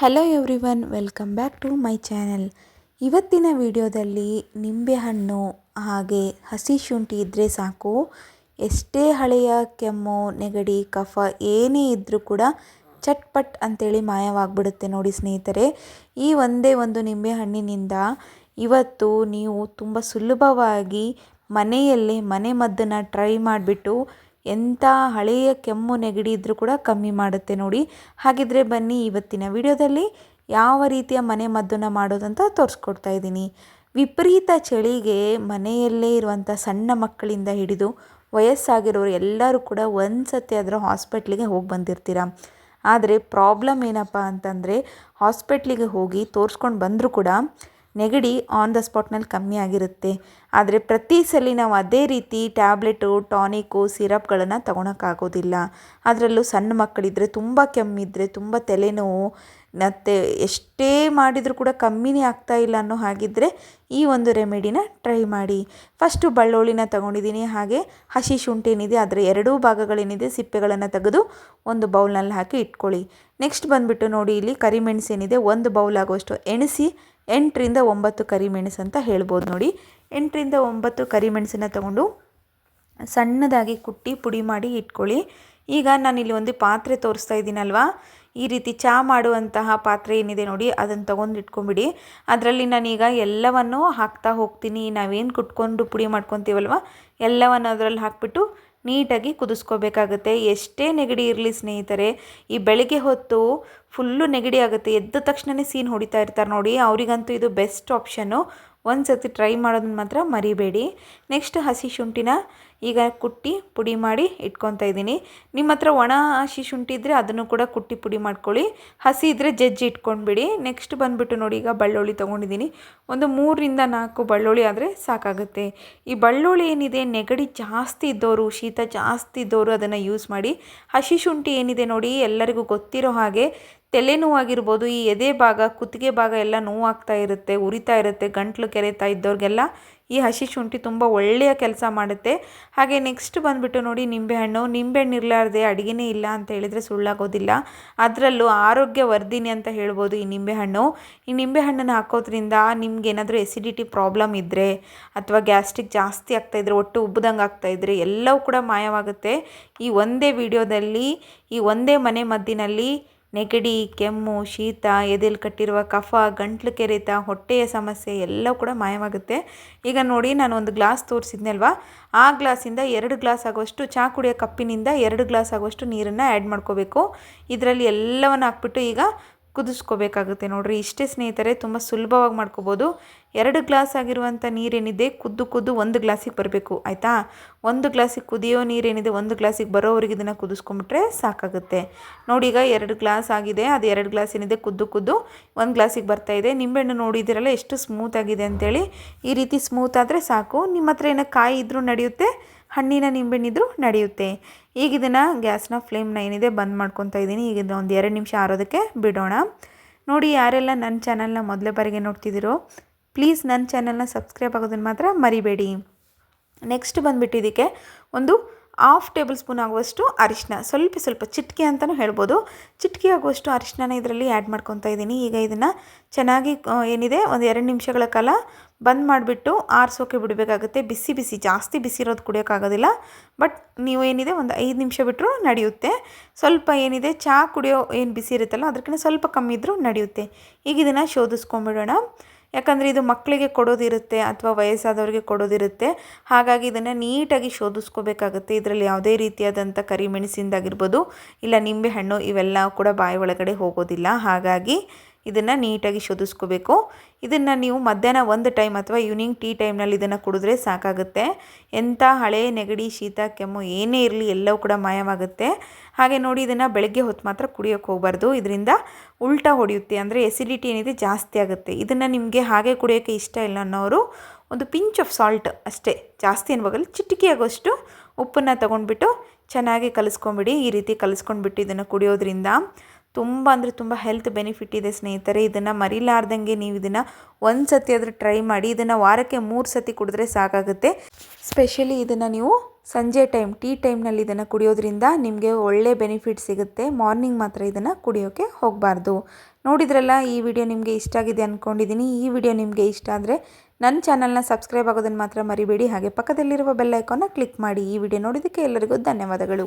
Hello everyone welcome back to my channel ಇವತ್ತಿನ ವಿಡಿಯೋದಲ್ಲಿ ನಿಂಬೆಹಣ್ಣು ಹಾಗೆ ಹಸಿ ಶುಂಠಿ ಇದ್ದರೆ ಸಾಕು. ಎಷ್ಟೇ ಹಳೆಯ ಕೆಮ್ಮು, ನೆಗಡಿ, ಕಫ ಏನೇ ಇದ್ದರೂ ಕೂಡ ಚಟ್ಪಟ್ ಅಂತೇಳಿ ಮಾಯವಾಗ್ಬಿಡುತ್ತೆ ನೋಡಿ ಸ್ನೇಹಿತರೆ. ಈ ಒಂದೇ ಒಂದು ನಿಂಬೆಹಣ್ಣಿನಿಂದ ಇವತ್ತು ನೀವು ತುಂಬ ಸುಲಭವಾಗಿ ಮನೆಯಲ್ಲೇ ಮನೆ ಮದ್ದನ್ನು ಟ್ರೈ ಮಾಡಿಬಿಟ್ಟು ಎಂಥ ಹಳೆಯ ಕೆಮ್ಮು ನೆಗಡಿ ಇದ್ದರೂ ಕೂಡ ಕಮ್ಮಿ ಮಾಡುತ್ತೆ ನೋಡಿ. ಹಾಗಿದ್ರೆ ಬನ್ನಿ ಇವತ್ತಿನ ವಿಡಿಯೋದಲ್ಲಿ ಯಾವ ರೀತಿಯ ಮನೆ ಮದ್ದನ್ನು ಮಾಡೋದಂತ ತೋರಿಸ್ಕೊಡ್ತಾ ಇದ್ದೀನಿ. ವಿಪರೀತ ಚಳಿಗೆ ಮನೆಯಲ್ಲೇ ಇರುವಂಥ ಸಣ್ಣ ಮಕ್ಕಳಿಂದ ಹಿಡಿದು ವಯಸ್ಸಾಗಿರೋರು ಎಲ್ಲರೂ ಕೂಡ ಒಂದು ಸತಿ ಆದರೂ ಹಾಸ್ಪಿಟ್ಲಿಗೆ ಹೋಗಿ ಬಂದಿರ್ತೀರ? ಆದರೆ ಪ್ರಾಬ್ಲಮ್ ಏನಪ್ಪ ಅಂತಂದರೆ ಹಾಸ್ಪಿಟ್ಲಿಗೆ ಹೋಗಿ ತೋರಿಸ್ಕೊಂಡು ಬಂದರೂ ಕೂಡ ನೆಗಡಿ ಆನ್ ದ ಸ್ಪಾಟ್ನಲ್ಲಿ ಕಮ್ಮಿ ಆಗಿರುತ್ತೆ. ಆದರೆ ಪ್ರತಿ ಸಲ ನಾವು ಅದೇ ರೀತಿ ಟ್ಯಾಬ್ಲೆಟು ಟಾನಿಕು ಸಿರಪ್ಗಳನ್ನು ತೊಗೊಳಕ್ಕಾಗೋದಿಲ್ಲ. ಅದರಲ್ಲೂ ಸಣ್ಣ ಮಕ್ಕಳಿದ್ದರೆ ತುಂಬ ಕೆಮ್ಮಿದ್ರೆ ತುಂಬ ತಲೆನೋವು, ಮತ್ತು ಎಷ್ಟೇ ಮಾಡಿದರೂ ಕೂಡ ಕಮ್ಮಿನೇ ಆಗ್ತಾ ಇಲ್ಲ ಅನ್ನೋ ಹಾಗಿದ್ದರೆ ಈ ಒಂದು ರೆಮಿಡಿನ ಟ್ರೈ ಮಾಡಿ. ಫಸ್ಟು ಬಳ್ಳುಳ್ಳಿನ ತಗೊಂಡಿದ್ದೀನಿ, ಹಾಗೆ ಹಸಿ ಶುಂಠಿ ಏನಿದೆ ಅದರ ಎರಡೂ ಭಾಗಗಳೇನಿದೆ, ಸಿಪ್ಪೆಗಳನ್ನು ತೆಗೆದು ಒಂದು ಬೌಲ್ನಲ್ಲಿ ಹಾಕಿ ಇಟ್ಕೊಳ್ಳಿ. ನೆಕ್ಸ್ಟ್ ಬಂದುಬಿಟ್ಟು ನೋಡಿ, ಇಲ್ಲಿ ಕರಿಮೆಣಸು ಏನಿದೆ ಒಂದು ಬೌಲ್ ಆಗುವಷ್ಟು ಎಣಿಸಿ ಎಂಟರಿಂದ ಒಂಬತ್ತು ಕರಿಮೆಣಸು ಅಂತ ಹೇಳ್ಬೋದು ನೋಡಿ. ಎಂಟರಿಂದ ಒಂಬತ್ತು ಕರಿಮೆಣಸನ್ನು ತಗೊಂಡು ಸಣ್ಣದಾಗಿ ಕುಟ್ಟಿ ಪುಡಿ ಮಾಡಿ ಇಟ್ಕೊಳ್ಳಿ. ಈಗ ನಾನಿಲ್ಲಿ ಒಂದು ಪಾತ್ರೆ ತೋರಿಸ್ತಾ ಇದ್ದೀನಲ್ವಾ? ಈ ರೀತಿ ಚಹಾ ಮಾಡುವಂತಹ ಪಾತ್ರೆ ಏನಿದೆ ನೋಡಿ, ಅದನ್ನು ತೊಗೊಂಡು ಇಟ್ಕೊಂಬಿಡಿ. ಅದರಲ್ಲಿ ನಾನೀಗ ಎಲ್ಲವನ್ನು ಹಾಕ್ತಾ ಹೋಗ್ತೀನಿ. ನಾವೇನು ಕುಟ್ಕೊಂಡು ಪುಡಿ ಮಾಡ್ಕೊತೀವಲ್ವ? ಎಲ್ಲವನ್ನು ಅದರಲ್ಲಿ ಹಾಕ್ಬಿಟ್ಟು ನೀಟಾಗಿ ಕುದಿಸ್ಕೋಬೇಕಾಗುತ್ತೆ. ಎಷ್ಟೇ ನೆಗಡಿ ಇರಲಿ ಸ್ನೇಹಿತರೆ, ಈ ಬೆಳಿಗ್ಗೆ ಹೊತ್ತು ಫುಲ್ಲು ನೆಗಡಿ ಆಗುತ್ತೆ. ಎದ್ದ ತಕ್ಷಣವೇ ಸೀನ್ ಹೊಡಿತಾ ಇರ್ತಾರೆ ನೋಡಿ. ಅವರಿಗಂತೂ ಇದು ಬೆಸ್ಟ್ ಆಪ್ಷನ್ನು. ಒಂದು ಸರ್ತಿ ಟ್ರೈ ಮಾಡೋದನ್ನು ಮಾತ್ರ ಮರಿಬೇಡಿ. ನೆಕ್ಸ್ಟ್ ಹಸಿ ಶುಂಠಿನ ಈಗ ಕುಟ್ಟಿ ಪುಡಿ ಮಾಡಿ ಇಟ್ಕೊತಾ ಇದ್ದೀನಿ. ನಿಮ್ಮ ಹತ್ರ ಒಣ ಹಸಿ ಶುಂಠಿ ಇದ್ದರೆ ಅದನ್ನು ಕೂಡ ಕುಟ್ಟಿ ಪುಡಿ ಮಾಡ್ಕೊಳ್ಳಿ. ಹಸಿ ಇದ್ದರೆ ಜಜ್ಜಿ ಇಟ್ಕೊಂಡ್ಬಿಡಿ. ನೆಕ್ಸ್ಟ್ ಬಂದುಬಿಟ್ಟು ನೋಡಿ, ಈಗ ಬಳ್ಳುಳ್ಳಿ ತೊಗೊಂಡಿದ್ದೀನಿ. ಒಂದು ಮೂರರಿಂದ ನಾಲ್ಕು ಬಳ್ಳುಳ್ಳಿ ಆದರೆ ಸಾಕಾಗುತ್ತೆ. ಈ ಬಳ್ಳುಳ್ಳಿ ಏನಿದೆ? ನೆಗಡಿ ಜಾಸ್ತಿ ಇದ್ದವರು ಶೀತ ಜಾಸ್ತಿ ಇದ್ದವರು ಅದನ್ನು ಯೂಸ್ ಮಾಡಿ. ಹಸಿ ಶುಂಠಿ ಏನಿದೆ ನೋಡಿ, ಎಲ್ಲರಿಗೂ ಗೊತ್ತಿರೋ ಹಾಗೆ ತಲೆನೋವಾಗಿರ್ಬೋದು ಈ ಎದೆ ಭಾಗ, ಕುತ್ತಿಗೆ ಭಾಗ ಎಲ್ಲ ನೋವಾಗ್ತಾ ಇರುತ್ತೆ, ಉರಿತಾ ಇರುತ್ತೆ, ಗಂಟ್ಲು ಕೆರೆತಾ ಇದ್ದವ್ರಿಗೆಲ್ಲ ಈ ಹಸಿ ಶುಂಠಿ ತುಂಬ ಒಳ್ಳೆಯ ಕೆಲಸ ಮಾಡುತ್ತೆ. ಹಾಗೆ ನೆಕ್ಸ್ಟ್ ಬಂದುಬಿಟ್ಟು ನೋಡಿ ನಿಂಬೆಹಣ್ಣು. ನಿಂಬೆಹಣ್ಣು ಇರಲಾರ್ದೆ ಅಡುಗೆನೇ ಇಲ್ಲ ಅಂತ ಹೇಳಿದರೆ ಸುಳ್ಳಾಗೋದಿಲ್ಲ. ಅದರಲ್ಲೂ ಆರೋಗ್ಯ ವರ್ಧಿನಿ ಅಂತ ಹೇಳ್ಬೋದು ಈ ನಿಂಬೆಹಣ್ಣು. ಈ ನಿಂಬೆಹಣ್ಣನ್ನು ಹಾಕೋದ್ರಿಂದ ನಿಮ್ಗೆ ಏನಾದರೂ ಎಸಿಡಿಟಿ ಪ್ರಾಬ್ಲಮ್ ಇದ್ದರೆ ಅಥವಾ ಗ್ಯಾಸ್ಟ್ರಿಕ್ ಜಾಸ್ತಿ ಆಗ್ತಾಯಿದ್ರೆ ಒಟ್ಟು ಉಬ್ಬದಂಗೆ ಆಗ್ತಾಯಿದ್ರೆ ಎಲ್ಲವೂ ಕೂಡ ಮಾಯವಾಗುತ್ತೆ. ಈ ಒಂದೇ ವಿಡಿಯೋದಲ್ಲಿ ಈ ಒಂದೇ ಮನೆ ಮದ್ದಿನಲ್ಲಿ ನೆಗಡಿ, ಕೆಮ್ಮು, ಶೀತ ಎದೆಯಲ್ಲಿ ಕಟ್ಟಿರುವ ಕಫ, ಗಂಟ್ಲು ಕೆರೆತ, ಹೊಟ್ಟೆಯ ಸಮಸ್ಯೆ ಎಲ್ಲ ಕೂಡ ಮಾಯವಾಗುತ್ತೆ. ಈಗ ನೋಡಿ, ನಾನು ಒಂದು ಗ್ಲಾಸ್ ತೋರಿಸಿದ್ನಲ್ವಾ ಆ ಗ್ಲಾಸಿಂದ ಎರಡು ಗ್ಲಾಸ್ ಆಗುವಷ್ಟು ಚಹಾ ಕುಡಿಯೋ ಕಪ್ಪಿನಿಂದ ಎರಡು ಗ್ಲಾಸ್ ಆಗುವಷ್ಟು ನೀರನ್ನು ಆ್ಯಡ್ ಮಾಡ್ಕೋಬೇಕು. ಇದರಲ್ಲಿ ಎಲ್ಲವನ್ನು ಹಾಕ್ಬಿಟ್ಟು ಈಗ ಕುದಿಸ್ಕೋಬೇಕಾಗುತ್ತೆ ನೋಡಿರಿ. ಇಷ್ಟೇ ಸ್ನೇಹಿತರೆ, ತುಂಬ ಸುಲಭವಾಗಿ ಮಾಡ್ಕೋಬೋದು. ಎರಡು ಗ್ಲಾಸ್ ಆಗಿರುವಂಥ ನೀರೇನಿದೆ, ಕುದ್ದು ಕುದ್ದು ಒಂದು ಗ್ಲಾಸಿಗೆ ಬರಬೇಕು, ಆಯಿತಾ? ಒಂದು ಗ್ಲಾಸಿಗೆ ಕುದಿಯೋ ನೀರೇನಿದೆ, ಒಂದು ಗ್ಲಾಸಿಗೆ ಬರೋವರೆಗೆ ಇದನ್ನು ಕುದಿಸ್ಕೊಂಬಿಟ್ರೆ ಸಾಕಾಗುತ್ತೆ. ನೋಡಿ, ಈಗ ಎರಡು ಗ್ಲಾಸ್ ಆಗಿದೆ, ಅದು ಎರಡು ಗ್ಲಾಸ್ ಏನಿದೆ, ಕುದ್ದು ಕುದ್ದು ಒಂದು ಗ್ಲಾಸಿಗೆ ಬರ್ತಾ ಇದೆ. ನಿಂಬೆಹಣ್ಣು ನೋಡಿದಿರಲ್ಲ ಎಷ್ಟು ಸ್ಮೂತ್ ಆಗಿದೆ ಅಂತೇಳಿ. ಈ ರೀತಿ ಸ್ಮೂತ್ ಆದರೆ ಸಾಕು. ನಿಮ್ಮ ಹತ್ರ ಏನೋ ಕಾಯಿ ಇದ್ದರೂ ನಡೆಯುತ್ತೆ ಹಣ್ಣಿನ ನಿಂಬೆಹಣ್ಣಿದ್ರೂ ನಡೆಯುತ್ತೆ. ಈಗ ಇದನ್ನು ಗ್ಯಾಸ್ನ ಫ್ಲೇಮ್ನ ಏನಿದೆ ಬಂದ್ ಮಾಡ್ಕೊತಾ ಇದ್ದೀನಿ ಈಗ ಇದನ್ನ ಒಂದು ಎರಡು ನಿಮಿಷ ಆರೋದಕ್ಕೆ ಬಿಡೋಣ. ನೋಡಿ, ಯಾರೆಲ್ಲ ನನ್ನ ಚಾನಲ್ನ ಮೊದಲೇ ಬಾರಿಗೆ ನೋಡ್ತಿದ್ದೀರೋ ಪ್ಲೀಸ್ ನನ್ನ ಚಾನಲ್ನ ಸಬ್ಸ್ಕ್ರೈಬ್ ಆಗೋದನ್ನು ಮಾತ್ರ ಮರಿಬೇಡಿ. ನೆಕ್ಸ್ಟ್ ಬಂದುಬಿಟ್ಟು ಇದಕ್ಕೆ ಒಂದು ಹಾಫ್ ಟೇಬಲ್ ಸ್ಪೂನ್ ಆಗುವಷ್ಟು ಅರಿಶಿನ ಸ್ವಲ್ಪ ಸ್ವಲ್ಪ ಚಿಟಿಕೆ ಅಂತಲೂ ಹೇಳ್ಬೋದು. ಚಿಟ್ಕೆ ಆಗುವಷ್ಟು ಅರಿಶಿನ ಇದರಲ್ಲಿ ಆ್ಯಡ್ ಮಾಡ್ಕೊತಾ ಇದ್ದೀನಿ. ಈಗ ಇದನ್ನು ಚೆನ್ನಾಗಿ ಏನಿದೆ? ಒಂದು ಎರಡು ನಿಮಿಷಗಳ ಕಾಲ ಬಂದ್ ಮಾಡಿಬಿಟ್ಟು ಆರಿಸೋಕೆ ಬಿಡಬೇಕಾಗುತ್ತೆ. ಬಿಸಿ ಬಿಸಿ, ಜಾಸ್ತಿ ಬಿಸಿ ಇರೋದು ಕುಡಿಯೋಕ್ಕಾಗೋದಿಲ್ಲ ಬಟ್ ನೀವು ಏನಿದೆ? ಒಂದು ಐದು ನಿಮಿಷ ಬಿಟ್ಟರು ನಡೆಯುತ್ತೆ. ಸ್ವಲ್ಪ ಏನಿದೆ? ಚಹಾ ಕುಡಿಯೋ ಏನು ಬಿಸಿ ಇರುತ್ತಲ್ಲ ಅದಕ್ಕಿಂತ ಸ್ವಲ್ಪ ಕಮ್ಮಿ ಇದ್ದರೂ ನಡೆಯುತ್ತೆ. ಈಗ ಇದನ್ನು ಶೋಧಿಸ್ಕೊಂಬಿಡೋಣ. ಯಾಕಂದರೆ ಇದು ಮಕ್ಕಳಿಗೆ ಕೊಡೋದಿರುತ್ತೆ ಅಥವಾ ವಯಸ್ಸಾದವರಿಗೆ ಕೊಡೋದಿರುತ್ತೆ. ಹಾಗಾಗಿ ಇದನ್ನು ನೀಟಾಗಿ ಶೋಧಿಸ್ಕೋಬೇಕಾಗುತ್ತೆ. ಇದರಲ್ಲಿ ಯಾವುದೇ ರೀತಿಯಾದಂಥ ಕರಿಮೆಣಸಿಂದಾಗಿರ್ಬೋದು, ಇಲ್ಲ ನಿಂಬೆಹಣ್ಣು ಇವೆಲ್ಲ ಕೂಡ ಬಾಯಿ ಒಳಗಡೆ ಹೋಗೋದಿಲ್ಲ. ಹಾಗಾಗಿ ಇದನ್ನು ನೀಟಾಗಿ ಶೋಧಿಸ್ಕೋಬೇಕು ಇದನ್ನು ನೀವು ಮಧ್ಯಾಹ್ನ ಒಂದು ಟೈಮ್ ಅಥವಾ ಈವ್ನಿಂಗ್ ಟೀ ಟೈಮ್ನಲ್ಲಿ ಇದನ್ನು ಕುಡಿದ್ರೆ ಸಾಕಾಗುತ್ತೆ. ಎಂಥ ಹಳೆ ನೆಗಡಿ, ಶೀತ, ಕೆಮ್ಮು ಏನೇ ಇರಲಿ ಎಲ್ಲವೂ ಕೂಡ ಮಾಯವಾಗುತ್ತೆ. ಹಾಗೆ ನೋಡಿ ಇದನ್ನು ಬೆಳಗ್ಗೆ ಹೊತ್ತು ಮಾತ್ರ ಕುಡಿಯೋಕೆ ಹೋಗಬಾರ್ದು. ಇದರಿಂದ ಉಲ್ಟಾ ಹೊಡೆಯುತ್ತೆ ಅಂದರೆ ಎಸಿಡಿಟಿ ಏನಿದೆ ಜಾಸ್ತಿ ಆಗುತ್ತೆ. ಇದನ್ನು ನಿಮಗೆ ಹಾಗೆ ಕುಡಿಯೋಕ್ಕೆ ಇಷ್ಟ ಇಲ್ಲ ಅನ್ನೋರು ಒಂದು ಪಿಂಚ್ ಆಫ್ ಸಾಲ್ಟ್ ಅಷ್ಟೇ. ಜಾಸ್ತಿ ಅನ್ಬಾಗಲ್ಲಿ ಚಿಟಿಕೆ ಆಗೋಷ್ಟು ಉಪ್ಪನ್ನು ತೊಗೊಂಡ್ಬಿಟ್ಟು ಚೆನ್ನಾಗಿ ಕಲಿಸ್ಕೊಂಬಿಡಿ. ಈ ರೀತಿ ಕಲಿಸ್ಕೊಂಡ್ಬಿಟ್ಟು ಇದನ್ನು ಕುಡಿಯೋದ್ರಿಂದ ತುಂಬ ಅಂದರೆ ತುಂಬ ಹೆಲ್ತ್ ಬೆನಿಫಿಟ್ ಇದೆ ಸ್ನೇಹಿತರೆ. ಇದನ್ನು ಮರಿಲಾರ್ದಂಗೆ ನೀವು ಇದನ್ನು ಒಂದು ಸತಿ ಆದರೂ ಟ್ರೈ ಮಾಡಿ, ಇದನ್ನು ವಾರಕ್ಕೆ ಮೂರು ಸತಿ ಕುಡಿದ್ರೆ ಸಾಕಾಗುತ್ತೆ. ಸ್ಪೆಷಲಿ ಇದನ್ನು ನೀವು ಸಂಜೆ ಟೈಮ್ ಟೀ ಟೈಮ್ನಲ್ಲಿ ಇದನ್ನು ಕುಡಿಯೋದ್ರಿಂದ ನಿಮಗೆ ಒಳ್ಳೆ ಬೆನಿಫಿಟ್ ಸಿಗುತ್ತೆ. ಮಾರ್ನಿಂಗ್ ಮಾತ್ರ ಇದನ್ನು ಕುಡಿಯೋಕ್ಕೆ ಹೋಗಬಾರ್ದು. ನೋಡಿದ್ರಲ್ಲ, ಈ ವಿಡಿಯೋ ನಿಮಗೆ ಇಷ್ಟ ಆಗಿದೆ ಅಂದ್ಕೊಂಡಿದ್ದೀನಿ ಈ ವಿಡಿಯೋ ನಿಮಗೆ ಇಷ್ಟ ಆದರೆ ನನ್ನ ಚಾನಲ್ನ ಸಬ್ಸ್ಕ್ರೈಬ್ ಆಗೋದನ್ನು ಮಾತ್ರ ಮರಿಬೇಡಿ. ಹಾಗೆ ಪಕ್ಕದಲ್ಲಿರುವ ಬೆಲ್ ಕ್ಲಿಕ್ ಮಾಡಿ ಈ ವಿಡಿಯೋ ನೋಡಿದ್ದಕ್ಕೆ ಎಲ್ಲರಿಗೂ ಧನ್ಯವಾದಗಳು.